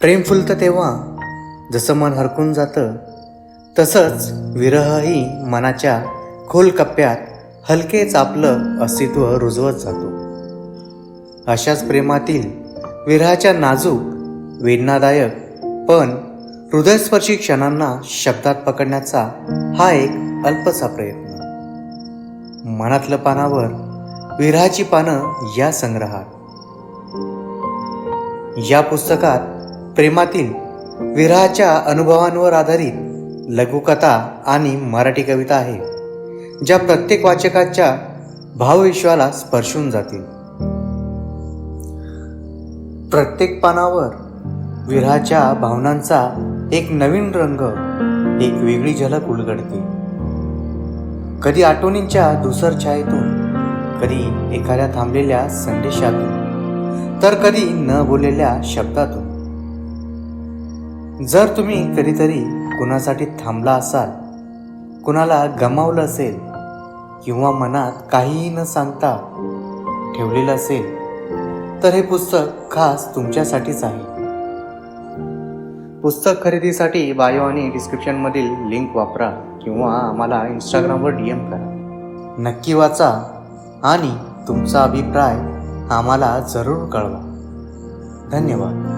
प्रेम फुलतं तेव्हा जसं मन हरकून जातं तसंच विरहही मनाच्या खोल कप्प्यात हलकेच आपलं अस्तित्व रुजवत जातो. अशाच प्रेमातील विरहाच्या नाजूक वेदनादायक पण हृदयस्पर्शी क्षणांना शब्दात पकडण्याचा हा एक अल्पसा प्रयत्न. मनातलं पानावर विरहाची पानं या संग्रहात. या पुस्तकात प्रेमातील विरहाच्या अनुभवांवर आधारित लघुकथा आणि मराठी कविता आहे ज्या प्रत्येक वाचकाच्या भावविश्वाला स्पर्शून जातील. प्रत्येक पानावर विरहाच्या भावनांचा एक नवीन रंग एक वेगळी झलक उलगडते कधी आठवणींच्या धुसर छायेतून कधी एखाद्या थांबलेल्या संदेशातून तर कधी न बोललेल्या शब्दातून. जर तुम्ही कधीतरी कुणासाठी थांबला असाल कुणाला गमावलं असेल किंवा मनात काहीही न सांगता ठेवलेलं असेल तर हे पुस्तक खास तुमच्यासाठीच आहे. पुस्तक खरेदीसाठी बायो आणि डिस्क्रिप्शनमधील लिंक वापरा किंवा आम्हाला इंस्टाग्रामवर डी एम करा. नक्की वाचा आणि तुमचा अभिप्राय आम्हाला जरूर कळवा. धन्यवाद.